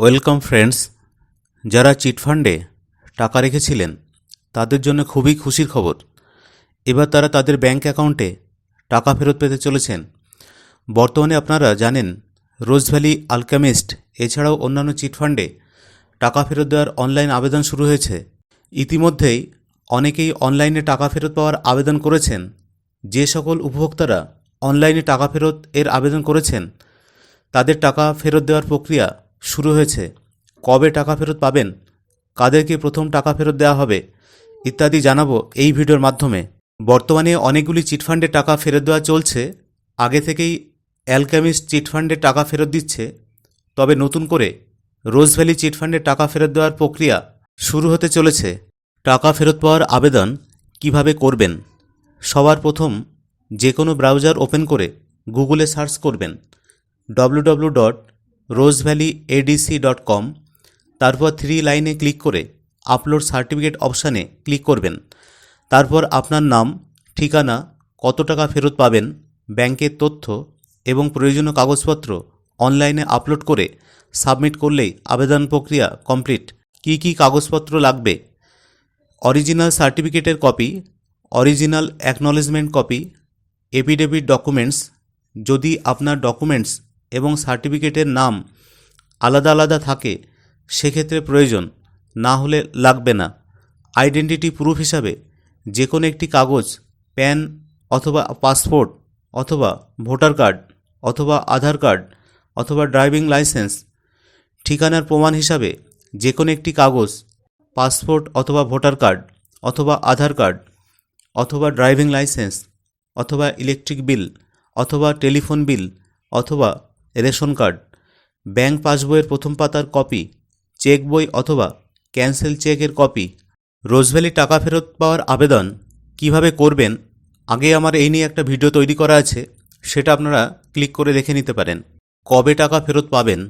Welcome friends, যারা চিটফান্ডে টাকা রেখেছিলেন, তাদের জন্য খুবই খুশির খবর। এবার তারা তাদের ব্যাংক অ্যাকাউন্টে টাকা ফেরত পেতে চলেছেন। বর্তমানে আপনারা জানেন, রোজ ভ্যালি আলকামিস্ট, এছাড়াও অন্যান্য চিটফান্ডে টাকা ফেরত দেওয়ার অনলাইন আবেদন শুরু হয়েছে। ইতিমধ্যেই অনেকেই অনলাইনে টাকা ফেরত পাওয়ার আবেদন করেছেন। যে সকল উপভোক্তারা অনলাইনে টাকা ফেরত এর আবেদন করেছেন, তাদের টাকা ফেরত দেওয়ার প্রক্রিয়া শুরু হয়েছে। কবে টাকা ফেরত পাবেন? কাদেরকে প্রথম টাকা ফেরত দেওয়া হবে? ইত্যাদি জানাব এই ভিডিওর মাধ্যমে। বর্তমানে অনেকগুলি চিটফান্ডে টাকা ফেরত দেওয়া চলছে। আগে থেকেই অ্যালকামিস্ট চিটফান্ডে টাকা ফেরত দিচ্ছে। তবে নতুন করে রোজ ভ্যালি চিটফান্ডে টাকা ফেরত দেওয়ার প্রক্রিয়া শুরু হতে চলেছে। টাকা ফেরত পাওয়ার আবেদন কীভাবে করবেন? সবার প্রথম যে কোনো ব্রাউজার ওপেন করে গুগলে সার্চ করবেন। www.rosevalleyadc.com dot rose valley ADC dot com তারপর থ্রি লাইনে ক্লিক করে আপলোড সার্টিফিকেট অপশানে ক্লিক করবেন। তারপর আপনার নাম, ঠিকানা, কত টাকা ফেরত পাবেন, ব্যাংকের তথ্য এবং প্রয়োজনীয় কাগজপত্র অনলাইনে আপলোড করে সাবমিট করলেই আবেদন প্রক্রিয়া কমপ্লিট কী কী কাগজপত্র লাগবে? অরিজিনাল সার্টিফিকেটের copy original acknowledgement copy affidavit documents যদি আপনার ডকুমেন্টস এবং সার্টিফিকেটের নাম আলাদা আলাদা থাকে, সেক্ষেত্রে প্রয়োজন। না হলে লাগবে না। আইডেন্টিটি প্রুফ হিসাবে যে কোনো একটি কাগজ, প্যান অথবা পাসপোর্ট অথবা ভোটার কার্ড অথবা আধার কার্ড অথবা ড্রাইভিং লাইসেন্স, ঠিকানার প্রমাণ হিসাবে যে কোনো একটি কাগজ, পাসপোর্ট অথবা ভোটার কার্ড অথবা আধার কার্ড অথবা ড্রাইভিং লাইসেন্স অথবা ইলেকট্রিক বিল অথবা টেলিফোন বিল অথবা রেশন কার্ড, ব্যাংক পাসবইয়ের প্রথম পাতার কপি, চেক বই অথবা ক্যান্সেল চেকের কপি। রোজভ্যালি টাকা ফেরত পাওয়ার আবেদন কীভাবে করবেন? আগে আমার এই নিয়ে একটা ভিডিও তৈরি করা আছে, সেটা আপনারা ক্লিক করে দেখে নিতে পারেন। কবে টাকা ফেরত পাবেন?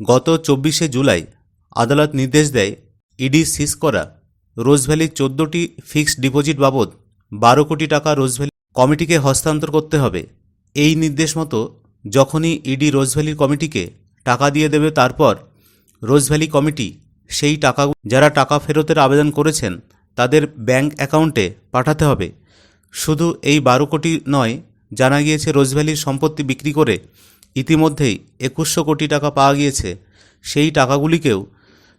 গত চব্বিশে জুলাই আদালত নির্দেশ দেয় ইডি সিজ করা। রোজভ্যালির চোদ্দোটি ফিক্সড ডিপোজিট বাবদ বারো কোটি টাকা রোজভ্যালি কমিটিকে হস্তান্তর করতে হবে। এই নির্দেশ মতো যখনই ইডি রোজভ্যালির কমিটিকে টাকা দিয়ে দেবে তারপর রোজভ্যালি কমিটি সেই টাকা, যারা টাকা ফেরতের আবেদন করেছেন তাদের ব্যাংক অ্যাকাউন্টে পাঠাতে হবে। শুধু এই বারো কোটি নয়, জানা গিয়েছে রোজভ্যালির সম্পত্তি বিক্রি করে ইতিমধ্যেই একুশশো কোটি টাকা পাওয়া গিয়েছে। সেই টাকাগুলিকেও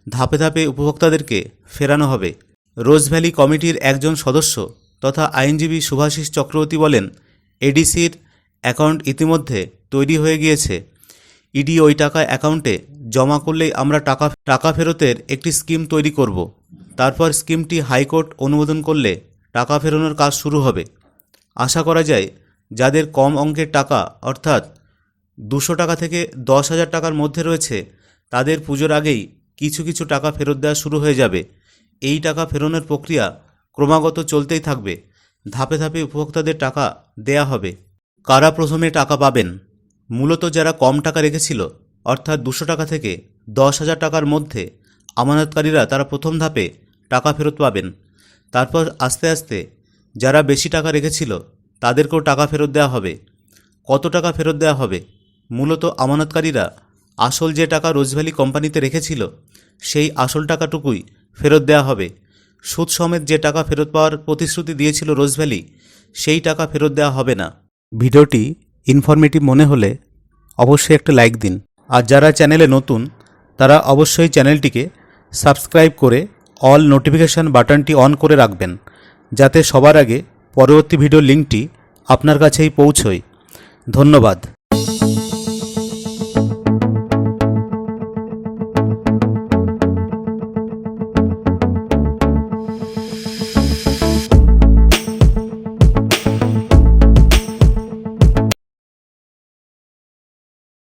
ধাপে ধাপে উপভোক্তাদেরকে ফেরানো হবে। রোজভ্যালি কমিটির একজন সদস্য তথা আইনজীবী সুভাষিস চক্রবর্তী বলেন, এডিসির অ্যাকাউন্ট ইতিমধ্যে তৈরি হয়ে গিয়েছে। ইডি ওই টাকা অ্যাকাউন্টে জমা করলেই আমরা টাকা টাকা ফেরতের একটি স্কিম তৈরি করব। তারপর স্কিমটি হাইকোর্ট অনুমোদন করলে টাকা ফেরানোর কাজ শুরু হবে। আশা করা যায় যাদের কম অঙ্কের টাকা, অর্থাৎ দুশো টাকা থেকে দশ হাজার টাকার মধ্যে রয়েছে, তাদের পুজোর আগেই কিছু কিছু টাকা ফেরত দেওয়া শুরু হয়ে যাবে। এই টাকা ফেরানোর প্রক্রিয়া ক্রমাগত চলতেই থাকবে। ধাপে ধাপে উপভোক্তাদের টাকা দেয়া হবে। কারা প্রথমে টাকা পাবেন? মূলত যারা কম টাকা রেখেছিল, অর্থাৎ দুশো টাকা থেকে দশ হাজার টাকার মধ্যে আমানতকারীরা তারা প্রথম ধাপে টাকা ফেরত পাবেন। তারপর আস্তে আস্তে যারা বেশি টাকা রেখেছিল, তাদেরকেও টাকা ফেরত দেওয়া হবে। কত টাকা ফেরত দেওয়া হবে? মূলত আমানতকারীরা আসল যে টাকা রোজভ্যালি কোম্পানিতে রেখেছিল, সেই আসল টাকাটুকুই ফেরত দেওয়া হবে। সুদ সমেত যে টাকা ফেরত পাওয়ার প্রতিশ্রুতি দিয়েছিল রোজভ্যালি সেই টাকা ফেরত দেওয়া হবে না। ভিডিওটি ইনফরমেটিভ মনে হলে অবশ্যই একটা লাইক দিন। আর যারা চ্যানেলে নতুন, তারা অবশ্যই চ্যানেলটিকে সাবস্ক্রাইব করে অল নোটিফিকেশান বাটনটি অন করে রাখবেন, যাতে সবার আগে পরবর্তী ভিডিও লিঙ্কটি আপনার কাছেই পৌঁছয়। ধন্যবাদ।